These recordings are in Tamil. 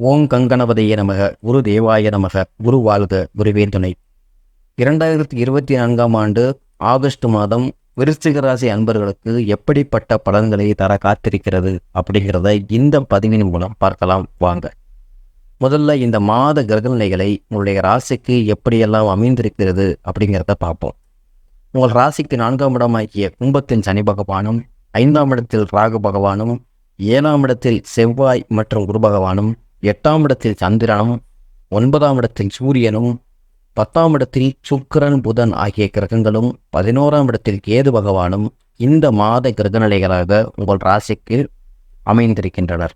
ஓம் கங்கணபதிய நமக குரு தேவாய நமக குரு வாழ்க குருவே துணை இரண்டாயிரத்தி இருபத்தி நான்காம் ஆண்டு ஆகஸ்ட் மாதம் விருச்சிக ராசி அன்பர்களுக்கு எப்படிப்பட்ட பலன்களை தர காத்திருக்கிறது அப்படிங்கிறத இந்த பதிவின் மூலம் பார்க்கலாம். வாங்க. முதல்ல இந்த மாத கிரகநிலைகளை உங்களுடைய ராசிக்கு எப்படியெல்லாம் அமைந்திருக்கிறது அப்படிங்கிறத பார்ப்போம். உங்கள் ராசிக்கு நான்காம் இடமாகிய கும்பத்தின் சனி பகவானும் ஐந்தாம் இடத்தில் ராகு பகவானும் ஏழாம் இடத்தில் செவ்வாய் மற்றும் குரு பகவானும் எட்டாம் இடத்தில் சந்திரனும் ஒன்பதாம் இடத்தில் சூரியனும் பத்தாம் இடத்தில் சுக்கிரன் புதன் ஆகிய கிரகங்களும் பதினோராம் இடத்தில் கேது பகவானும் இந்த மாத கிரகநிலைகளாக உங்கள் ராசிக்கு அமைந்திருக்கின்றனர்.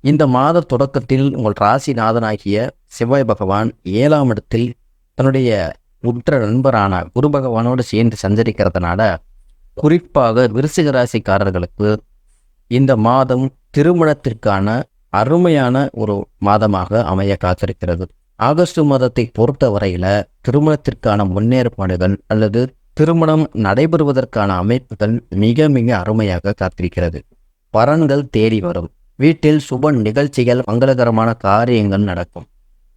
இந்த மாத தொடக்கத்தில் உங்கள் ராசிநாதனாகிய சிவாய் பகவான் ஏழாம் இடத்தில் தன்னுடைய உற்ற நண்பரான குரு பகவானோடு சேர்ந்து சஞ்சரிக்கிறதுனால குறிப்பாக விருசிக ராசிக்காரர்களுக்கு இந்த மாதம் திருமணத்திற்கான அருமையான ஒரு மாதமாக அமைய காத்திருக்கிறது. ஆகஸ்ட் மாதத்தை பொறுத்த வரையில திருமணத்திற்கான முன்னேற்பாடுகள் அல்லது திருமணம் நடைபெறுவதற்கான அமைப்புகள் மிக மிக அருமையாக காத்திருக்கிறது. பலன்கள் தேடி வரும். வீட்டில் சுப நிகழ்ச்சிகள் மங்களகரமான காரியங்கள் நடக்கும்.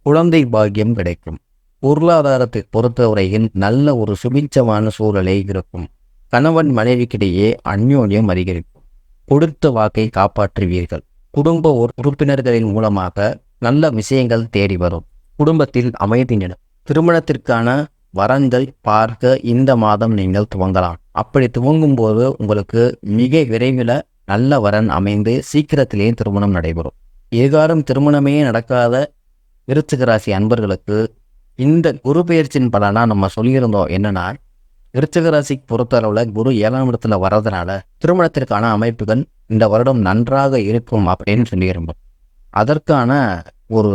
குழந்தை பாக்கியம் கிடைக்கும். பொருளாதாரத்தை பொறுத்தவரையில் நல்ல ஒரு சுபிச்சமான சூழலே இருக்கும். கணவன் மனைவிக்கிடையே அந்யோன்யம் அதிகரிக்கும். கொடுத்த வாக்கை காப்பாற்றுவீர்கள். குடும்ப உறுப்பினர்களின் மூலமாக நல்ல விஷயங்கள் தேடி வரும். குடும்பத்தில் அமைதி நிலம் திருமணத்திற்கான வரன்கள் பார்க்க இந்த மாதம் நீங்கள் துவங்கலாம். அப்படி துவங்கும் போது உங்களுக்கு மிக விரைவில் நல்ல வரன் அமைந்து சீக்கிரத்திலேயே திருமணம் நடைபெறும். எதிர்காலம் திருமணமே நடக்காத விருச்சிக ராசி அன்பர்களுக்கு இந்த குரு பெயர்ச்சியின் பலனாக நம்ம சொல்லியிருந்தோம். என்னன்னா விருச்சிக ராசிக்கு பொறுத்தளவில் குரு ஏழாம் இடத்துல வர்றதுனால திருமணத்திற்கான அமைப்புகள் இந்த வருடம் நன்றாக இருக்கும் அப்படின்னு சொல்லியிருந்தோம் அதற்கான ஒரு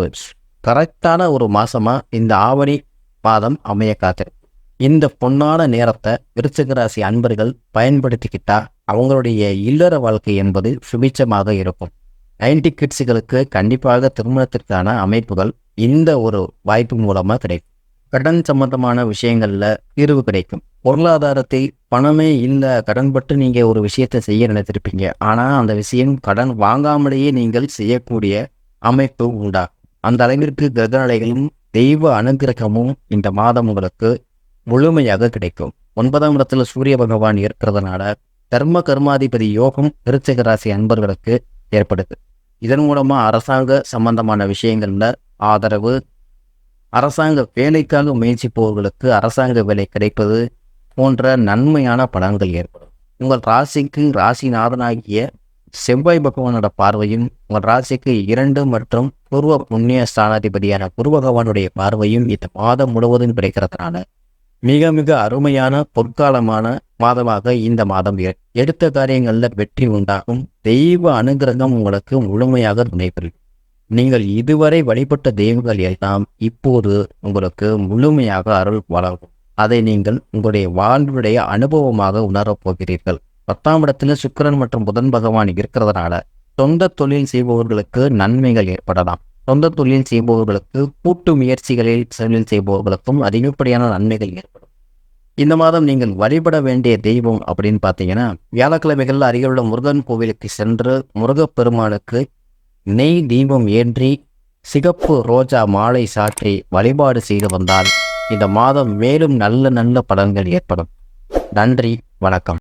கரெக்டான ஒரு மாதமாக இந்த ஆவணி மாதம் அமைய காத்திருக்கு இந்த பொன்னான நேரத்தை விருச்சிக ராசி அன்பர்கள் பயன்படுத்திக்கிட்டா அவங்களுடைய இல்லற வாழ்க்கை என்பது சுபிச்சமாக இருக்கும். நைன்டி கிட்ஸுகளுக்கு கண்டிப்பாக திருமணத்திற்கான அமைப்புகள் இந்த ஒரு வாய்ப்பு மூலமாக கிடைக்கும். கடன் சம்பந்தமான விஷயங்கள்ல தீர்வு கிடைக்கும். பொருளாதாரத்தை பணமே இல்லை கடன்பட்டு நீங்க ஒரு விஷயத்தை செய்ய நினைத்திருப்பீங்க. ஆனா அந்த விஷயம் கடன் வாங்காமலேயே நீங்கள் செய்யக்கூடிய அமைப்பு உண்டா அந்த அளவிற்கு கிரகநிலைகளும் தெய்வ அனுகிரகமும் இந்த மாதம் உங்களுக்கு முழுமையாக கிடைக்கும். ஒன்பதாம் இடத்துல சூரிய பகவான் இருக்கிறதுனால தர்ம கர்மாதிபதி யோகம் திருச்சக ராசி அன்பர்களுக்கு ஏற்படுது. இதன் மூலமா அரசாங்க சம்பந்தமான விஷயங்கள்ல ஆதரவு அரசாங்க வேலைக்காக முயற்சிப்பவர்களுக்கு அரசாங்க வேலை கிடைப்பது போன்ற நன்மையான பலன்கள் ஏற்படும். உங்கள் ராசிக்கு ராசிநாதனாகிய செவ்வாய் பகவானோட பார்வையும் உங்கள் ராசிக்கு இரண்டு மற்றும் பூர்வ புண்ணிய ஸ்தானாதிபதியான குரு பகவானுடைய பார்வையும் இந்த மாதம் முழுவதும் கிடைக்கிறதுனால மிக மிக அருமையான பொற்காலமான மாதமாக இந்த மாதம் எடுத்த காரியங்களில் வெற்றி உண்டாகும். தெய்வ அனுகிரகம் உங்களுக்கு முழுமையாக துணைபெறும் நீங்கள் இதுவரை வழிபட்ட தெய்வங்கள் எல்லாம் இப்போது உங்களுக்கு முழுமையாக அருள் வழங்கும். அதை நீங்கள் உங்களுடைய வாழ்வுடைய அனுபவமாக உணரப் போகிறீர்கள். பத்தாம் இடத்துல சுக்கிரன் மற்றும் புதன் பகவான் இருக்கிறதுனால சொந்த தொழில் செய்பவர்களுக்கு நன்மைகள் ஏற்படலாம். சொந்த தொழில் செய்பவர்களுக்கு கூட்டு முயற்சிகளில் தொழில் செய்பவர்களுக்கும் அதிகப்படியான நன்மைகள் ஏற்படும். இந்த மாதம் நீங்கள் வழிபட வேண்டிய தெய்வம் அப்படின்னு பார்த்தீங்கன்னா வியாழக்கிழமைகளில் அருகிலுள்ள முருகன் கோவிலுக்கு சென்று முருகப்பெருமானுக்கு நெய் தீபம் ஏற்றி சிகப்பு ரோஜா மாலை சாற்றி வழிபாடு செய்து வந்தால் இந்த மாதம் மேலும் நல்ல நல்ல பலன்கள் ஏற்படும். நன்றி வணக்கம்.